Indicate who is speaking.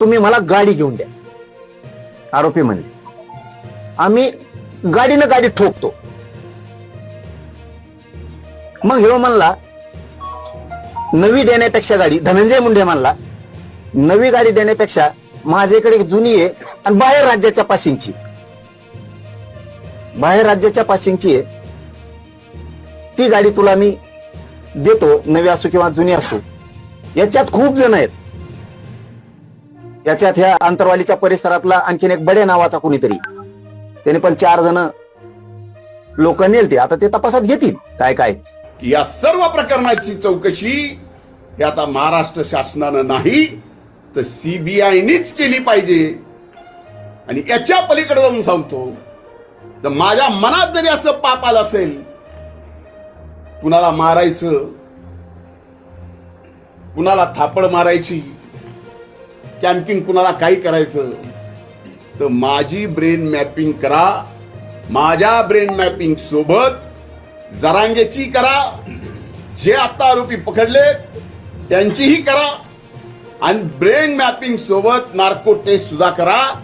Speaker 1: तुम्ही मला गाडी घेऊन द्या. आरोपी म्हणले आम्ही गाडीनं गाडी ठोकतो. मग ह्यो म्हणला नवी देण्यापेक्षा गाडी धनंजय मुंडे म्हणला नवी गाडी देण्यापेक्षा माझ्याकडे जुनी आहे आणि बाहेर राज्याच्या पासिंगची बाहेर राज्याच्या पासिंगची आहे. ती गाडी तुला मी देतो नवी असो किंवा जुनी असो. याच्यात खूप जण आहेत. याच्यात ह्या अंतरवालीच्या परिसरातला आणखीन एक बडे नावाचा कुणीतरी. त्याने पण चार जण लोक नेलते. आता ते तपासात घेतील काय काय.
Speaker 2: या सर्व प्रकरणाची चौकशी हे आता महाराष्ट्र शासनानं नाही तर सीबीआयनीच केली पाहिजे. आणि याच्या पलीकडे जाऊन सांगतो तर माझ्या मनात जरी असं पाप आलं असेल कुणाला मारायचं कुणाला थापड मारायची की आणखीन कुणाला काही करायचं? तर माझी ब्रेन मॅपिंग करा. माझ्या ब्रेन मॅपिंग सोबत जरांगेची करा. जे आता आरोपी पकडले त्यांचीही करा. आणि ब्रेन मॅपिंग सोबत नार्को टेस्ट सुद्धा करा.